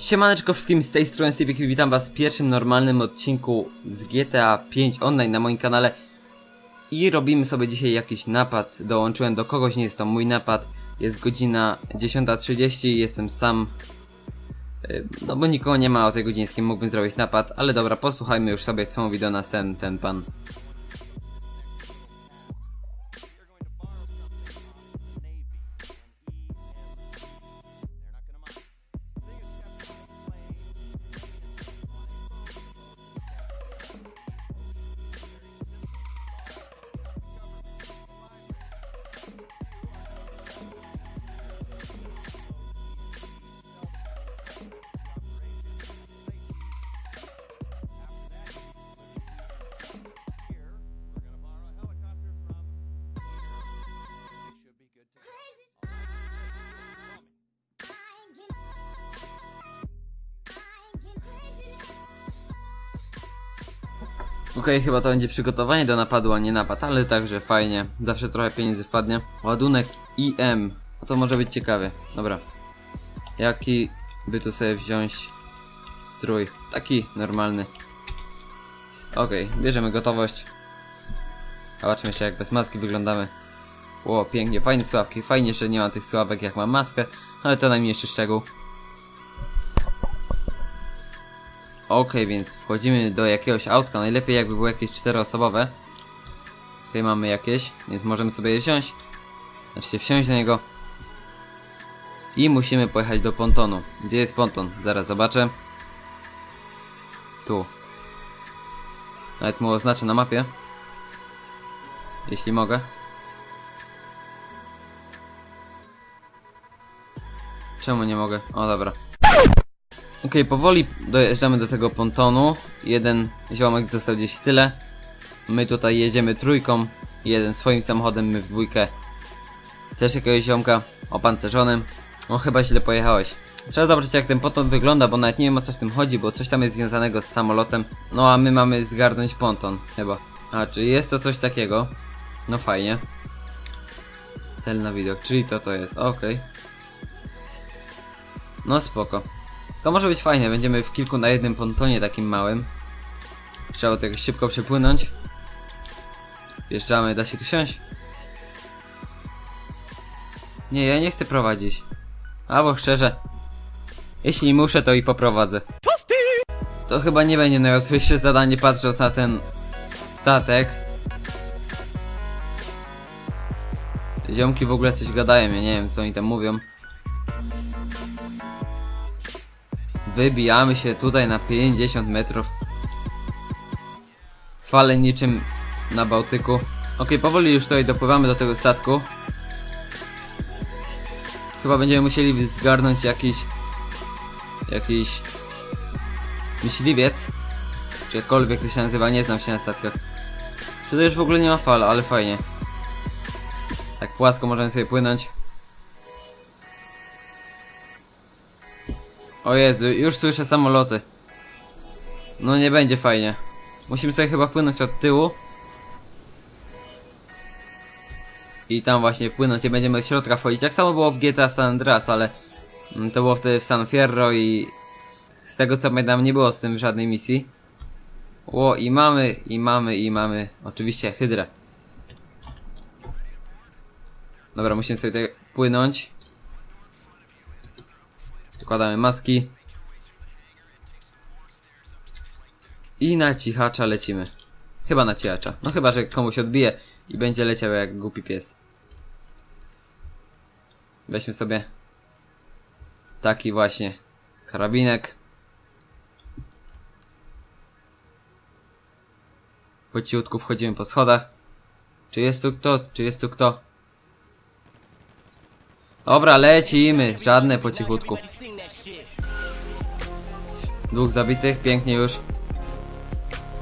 Siemaneczko wszystkim z tej strony Steve i witam was w pierwszym normalnym odcinku z GTA 5 Online na moim kanale. I robimy sobie dzisiaj jakiś napad, dołączyłem do kogoś, nie jest to mój napad, jest godzina 10.30, jestem sam, y, no bo nikogo nie ma o tej godzinie z kim mógłbym zrobić napad, ale dobra, posłuchajmy już sobie co mówi do nas ten, ten pan. Okej, chyba to będzie przygotowanie do napadu, a nie napad, ale także fajnie. Zawsze trochę pieniędzy wpadnie. Ładunek IM. No to może być ciekawie. Dobra. Jaki by tu sobie wziąć strój? Taki normalny. Okej, bierzemy gotowość. Zobaczmy jeszcze jak bez maski wyglądamy. Ło, pięknie, fajne sławki. Fajnie, że nie ma tych sławek jak mam maskę, ale to najmniejszy szczegół. Okej, więc wchodzimy do jakiegoś autka. Najlepiej jakby było jakieś czteroosobowe. Tutaj mamy jakieś, więc możemy sobie je wziąć. Znaczy wsiąść do niego. I musimy pojechać do pontonu. Gdzie jest ponton? Zaraz zobaczę. Tu. Nawet mu oznaczę na mapie. Jeśli mogę. Czemu nie mogę? O, dobra. Okej, powoli dojeżdżamy do tego pontonu. Jeden ziomek dostał gdzieś w tyle. My tutaj jedziemy trójką. Jeden swoim samochodem, my w dwójkę. Też jakiegoś ziomka opancerzonym. O, chyba źle pojechałeś. Trzeba zobaczyć jak ten ponton wygląda, bo nawet nie wiem o co w tym chodzi, bo coś tam jest związanego z samolotem. No a my mamy zgarnąć ponton, chyba. A, czy jest to coś takiego? No fajnie. Cel na widok, czyli to to jest, okej. No spoko. To może być fajne, będziemy w kilku na jednym pontonie takim małym. Trzeba jakoś szybko przepłynąć. Wjeżdżamy, da się tu siąść? Nie, ja nie chcę prowadzić. Albo szczerze. Jeśli muszę, to i poprowadzę. To chyba nie będzie najłatwiejsze zadanie patrząc na ten statek. Ziomki w ogóle coś gadają, ja nie wiem co oni tam mówią. Wybijamy się tutaj na 50 metrów. Fale niczym na Bałtyku. Ok, powoli już tutaj dopływamy do tego statku. Chyba będziemy musieli zgarnąć jakiś... Jakiś... Myśliwiec. Czy jakkolwiek to się nazywa, nie znam się na statkach. Tutaj już w ogóle nie ma fal, ale fajnie. Tak płasko możemy sobie płynąć. O Jezu, już słyszę samoloty. No nie będzie fajnie. Musimy sobie chyba płynąć od tyłu. I tam właśnie płynąć i będziemy do środka wchodzić. Tak samo było w GTA San Andreas, ale mm, to było wtedy w San Fierro i z tego co pamiętam nie było z tym żadnej misji. O i mamy, i mamy, i mamy oczywiście hydrę. Dobra, musimy sobie tutaj wpłynąć. Zakładamy maski. I na cichacza lecimy. Chyba na cichacza. No chyba, że komuś odbije i będzie leciał jak głupi pies. Weźmy sobie taki właśnie karabinek. Po cichutku wchodzimy po schodach. Czy jest tu kto? Czy jest tu kto? Dobra, lecimy. Żadne po cichutku. Dwóch zabitych, pięknie już.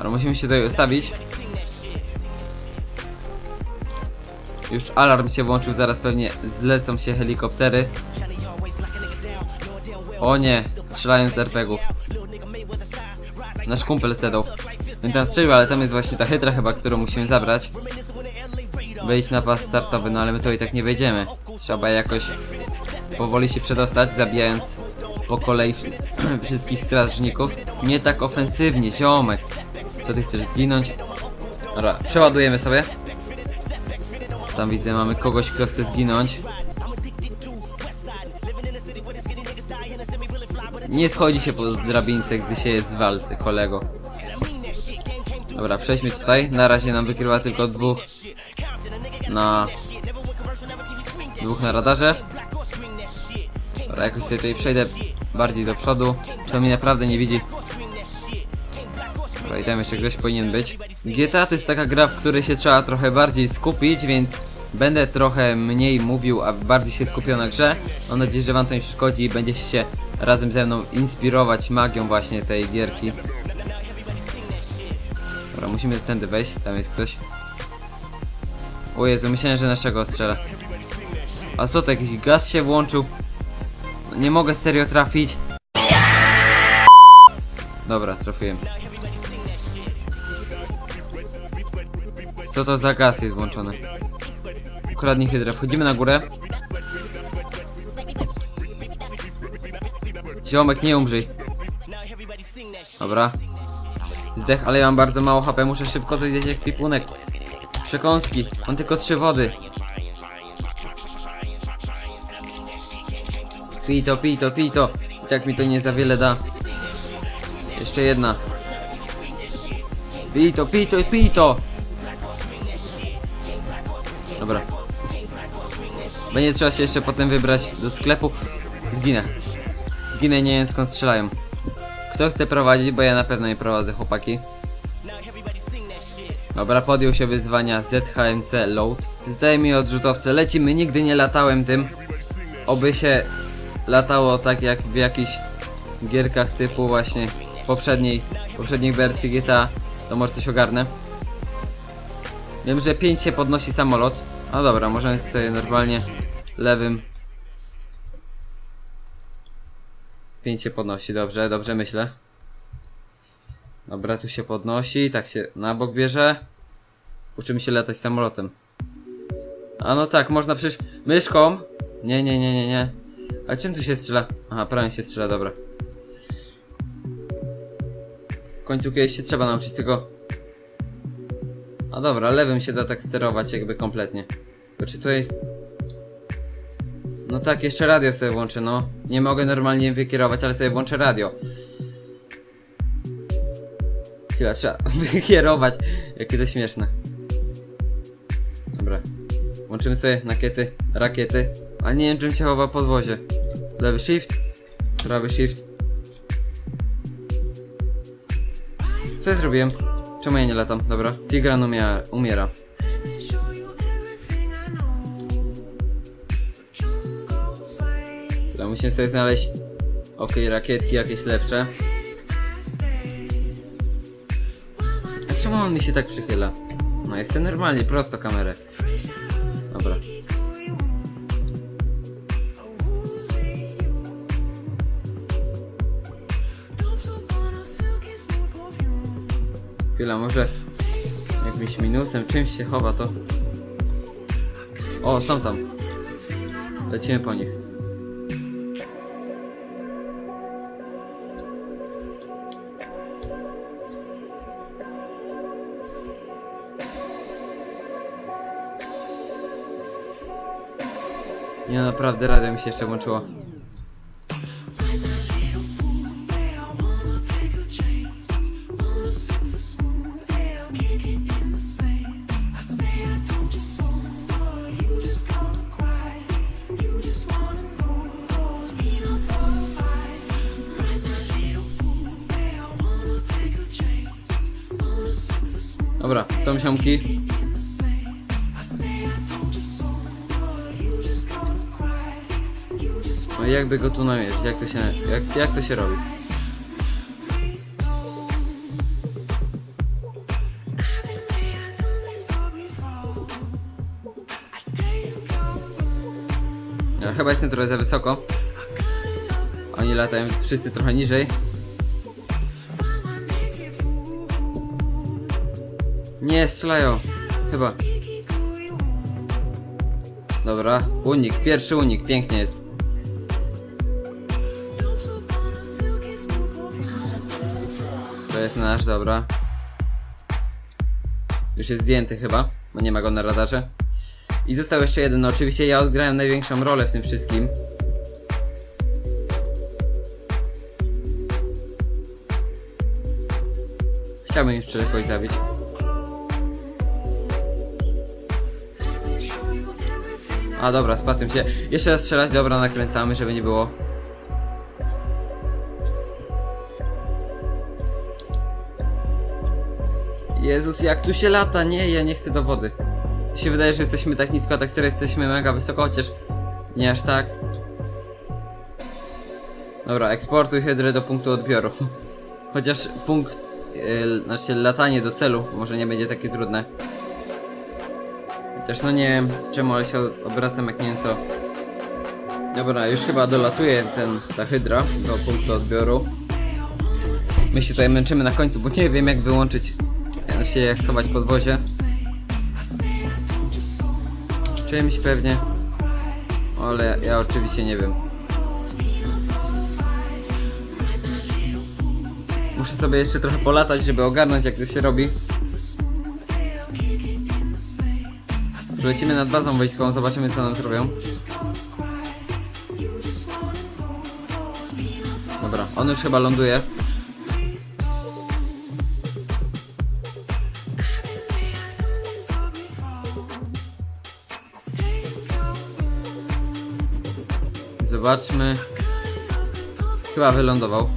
Ale musimy się tutaj ustawić. Już alarm się włączył, zaraz pewnie zlecą się helikoptery. O nie, strzelają z RPGów. Nasz kumpel sedał. No i tam strzelił, ale tam jest właśnie ta hydra chyba, którą musimy zabrać. Wejść na pas startowy, no ale my i tak nie wejdziemy. Trzeba jakoś powoli się przedostać, zabijając po kolei wszy- wszystkich strażników. Nie tak ofensywnie, ziomek. Co ty chcesz zginąć? Dobra, przeładujemy sobie. Tam widzę, mamy kogoś, kto chce zginąć. Nie schodzi się po drabince, gdy się jest w walce, kolego. Dobra, przejdźmy tutaj. Na razie nam wykrywa tylko dwóch na... Dwóch na radarze. Dobra, jakoś sobie tutaj przejdę bardziej do przodu. Czy on mnie naprawdę nie widzi? Dobra, i tam jeszcze ktoś powinien być. GTA to jest taka gra, w której się trzeba trochę bardziej skupić, więc będę trochę mniej mówił, a bardziej się skupiał na grze. Mam nadzieję, że wam to nie przeszkodzi i będziecie się razem ze mną inspirować magią właśnie tej gierki. Dobra, musimy tędy wejść, tam jest ktoś. O Jezu, myślałem, że naszego strzela. A co to, jakiś gaz się włączył? Nie mogę serio trafić. Dobra, trafiłem. Co to za gaz jest włączony? Ukradnij hydrę. Wchodzimy na górę. Ziomek, nie umrzyj. Dobra. Zdech, ale ja mam bardzo mało HP, muszę szybko coś zjeść jak pipunek. Przekąski, mam tylko trzy wody. Pij to, pij to, pij to. I tak mi to nie za wiele da. Jeszcze jedna. Pij to, pij to, pij to. Dobra. Będzie trzeba się jeszcze potem wybrać do sklepu. Zginę. Zginę, nie wiem skąd strzelają. Kto chce prowadzić, bo ja na pewno nie prowadzę, chłopaki. Dobra, podjął się wyzwania ZHMC Load. Zdaje mi odrzutowce, lecimy, nigdy nie latałem tym. Oby się latało tak jak w jakichś gierkach typu właśnie poprzedniej, poprzedniej wersji GTA, to może coś ogarnę. Wiem, że 5 się podnosi samolot. No dobra, możemy sobie normalnie lewym 5 się podnosi, dobrze, dobrze myślę. Dobra, tu się podnosi, tak się na bok bierze. Uczymy się latać samolotem. A no tak, można przecież myszką. Nie, nie, nie, nie, nie. A czym tu się strzela? Aha, prawym się strzela, dobra. W końcu kiedyś się trzeba nauczyć tego. A dobra, lewym się da tak sterować jakby kompletnie. Tylko czy tutaj... No tak, jeszcze radio sobie włączę, no. Nie mogę normalnie wykierować, ale sobie włączę radio. Chwila, trzeba wykierować. Jakie to śmieszne. Dobra. Łączymy sobie nakiety, rakiety. A nie wiem czym się chowa podwozie. Lewy shift, prawy shift. Co ja zrobiłem? Czemu ja nie latam? Dobra. Tigran umiera. umiera. Musimy sobie znaleźć okej, rakietki jakieś lepsze. A czemu on mi się tak przychyla? No ja chcę normalnie, prosto kamerę. Chwila, może jakimś minusem, czymś się chowa to. O, są tam. Lecimy po nich. Nie, naprawdę radio mi się jeszcze włączyło. Są siomki. No jakby go tu namierzyć? Jak to się, jak, jak to się robi? Ja chyba jestem trochę za wysoko. Oni latają wszyscy trochę niżej. Nie, strzelają. Chyba. Dobra, unik, pierwszy unik, pięknie jest. To jest nasz, dobra. Już jest zdjęty chyba, bo nie ma go na radarze. I został jeszcze jeden, no oczywiście ja odgrałem największą rolę w tym wszystkim. Chciałbym jeszcze kogoś zabić. A dobra, spacją się. Jeszcze raz strzelać, dobra, nakręcamy, żeby nie było. Jezus, jak tu się lata? Nie, ja nie chcę do wody. Mi się wydaje, że jesteśmy tak nisko, a tak serio jesteśmy mega wysoko, chociaż nie aż tak. Dobra, eksportuj hydrę do punktu odbioru. Chociaż punkt, yy, znaczy latanie do celu może nie będzie takie trudne. Chociaż no nie wiem czemu, ale się obracam jak nie wiem co. Dobra, już chyba dolatuje ten, ta hydra do punktu odbioru. My się tutaj męczymy na końcu, bo nie wiem jak wyłączyć, znaczy jak schować podwozie. Czymś pewnie. Ale ja oczywiście nie wiem. Muszę sobie jeszcze trochę polatać, żeby ogarnąć jak to się robi. Lecimy nad bazą wojskową, zobaczymy co nam zrobią. Dobra, on już chyba ląduje. Zobaczmy. Chyba wylądował.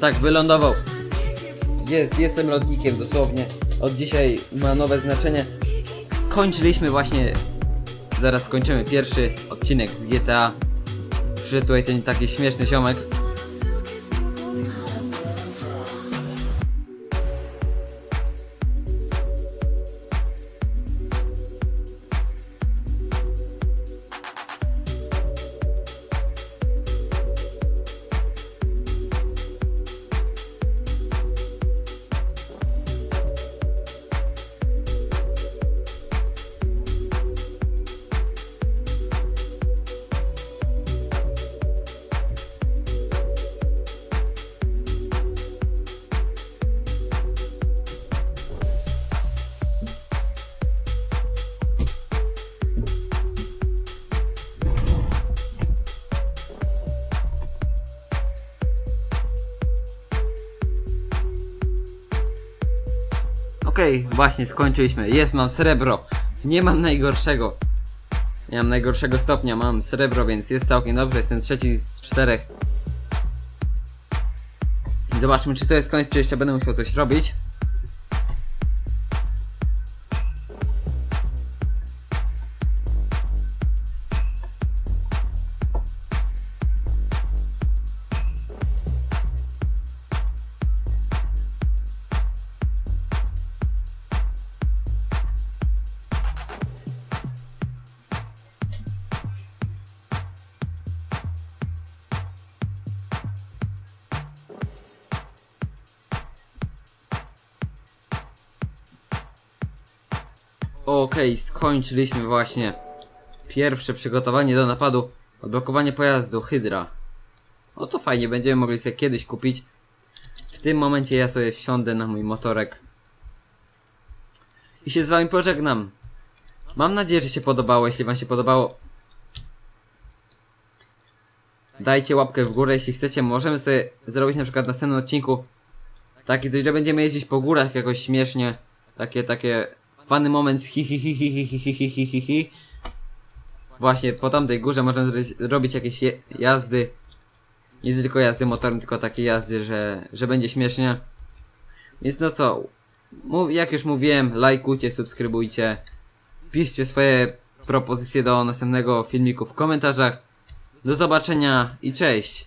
Tak, wylądował. Jest, jestem lotnikiem dosłownie. Od dzisiaj ma nowe znaczenie. Skończyliśmy właśnie. Zaraz skończymy pierwszy odcinek z GTA. Przyszedł tutaj ten taki śmieszny ziomek. Okej, właśnie skończyliśmy. Jest, mam srebro. Nie mam najgorszego. Nie mam najgorszego stopnia, mam srebro, więc jest całkiem dobrze. Jestem trzeci z czterech. Zobaczmy, czy to jest koniec, czy jeszcze będę musiał coś robić. Okej, skończyliśmy właśnie pierwsze przygotowanie do napadu. Odblokowanie pojazdu, Hydra. No to fajnie, będziemy mogli sobie kiedyś kupić. W tym momencie ja sobie wsiądę na mój motorek. I się z wami pożegnam. Mam nadzieję, że się podobało. Jeśli wam się podobało, dajcie łapkę w górę. Jeśli chcecie, możemy sobie zrobić na przykład na następnym odcinku taki coś, że będziemy jeździć po górach jakoś śmiesznie. Takie, takie fany moment hi hi hi hi hi hi hi hi hi hi Właśnie po tamtej górze zrobić- robić jakieś je, jazdy. Nie tylko jazdy motorem, tylko takie jazdy, że, że będzie śmiesznie. Więc no co, mów, jak już mówiłem, lajkujcie, subskrybujcie. Piszcie swoje propozycje do następnego filmiku w komentarzach. Do zobaczenia i cześć!